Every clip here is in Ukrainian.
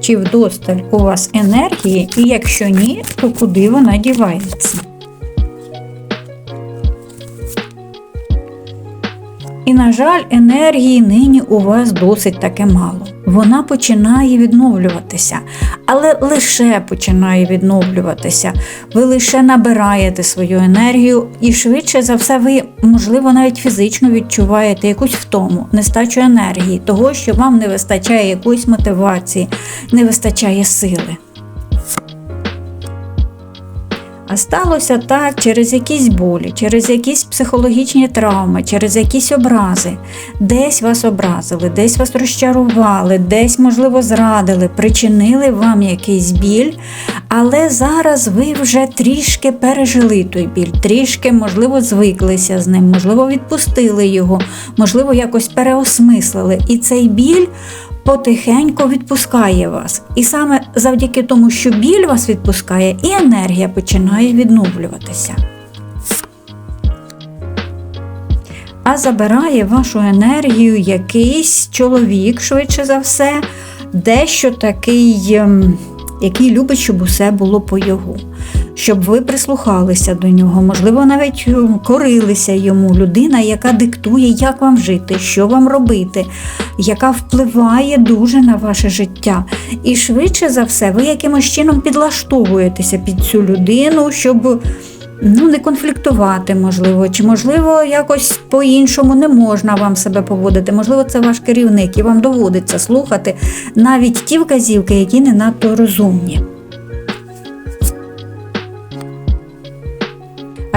Чи вдосталь у вас енергії, і якщо ні, то куди вона дівається? І, на жаль, енергії нині у вас досить таки мало. Вона починає відновлюватися, але лише починає відновлюватися. Ви лише набираєте свою енергію, і швидше за все, ви, можливо, навіть фізично відчуваєте якусь втому, нестачу енергії, того, що вам не вистачає якоїсь мотивації, не вистачає сили. А сталося так через якісь болі, через якісь психологічні травми, через якісь образи. Десь вас образили, десь вас розчарували, десь, можливо, зрадили, причинили вам якийсь біль, але зараз ви вже трішки пережили той біль, трішки, можливо, звиклися з ним, можливо, відпустили його, можливо, якось переосмислили. І цей біль потихеньку відпускає вас. І саме завдяки тому, що біль вас відпускає, і енергія починає відновлюватися. А забирає вашу енергію якийсь чоловік, швидше за все, дещо такий, ем, який любить, щоб усе було по його. Щоб ви прислухалися до нього, можливо, навіть ем, корилися йому. Людина, яка диктує, як вам жити, що вам робити, яка впливає дуже на ваше життя. І швидше за все, ви якимось чином підлаштовуєтеся під цю людину, щоб ну, не конфліктувати, можливо, чи, можливо, якось по-іншому не можна вам себе поводити. Можливо, це ваш керівник, і вам доводиться слухати навіть ті вказівки, які не надто розумні.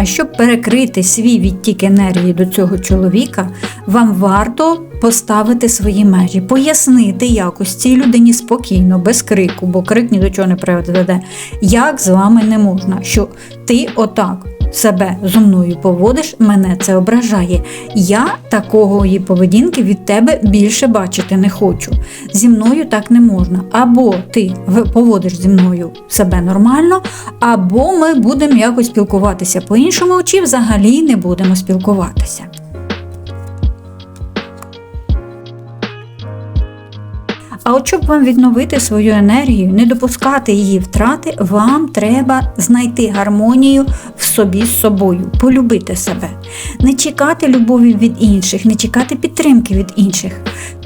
Щоб перекрити свій відтік енергії до цього чоловіка, вам варто поставити свої межі, пояснити якось цій людині спокійно, без крику, бо крик ні до чого не приведе, як з вами не можна, що ти отак себе зо мною поводиш, мене це ображає. Я такого її поведінки від тебе більше бачити не хочу. Зі мною так не можна. Або ти поводиш зі мною себе нормально, або ми будемо якось спілкуватися по-іншому, чи взагалі не будемо спілкуватися. А от щоб вам відновити свою енергію, не допускати її втрати, вам треба знайти гармонію в собі з собою, полюбити себе, не чекати любові від інших, не чекати підтримки від інших.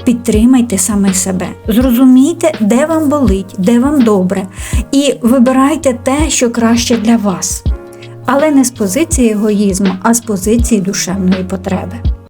Підтримайте саме себе, зрозумійте, де вам болить, де вам добре, і вибирайте те, що краще для вас. Але не з позиції егоїзму, а з позиції душевної потреби.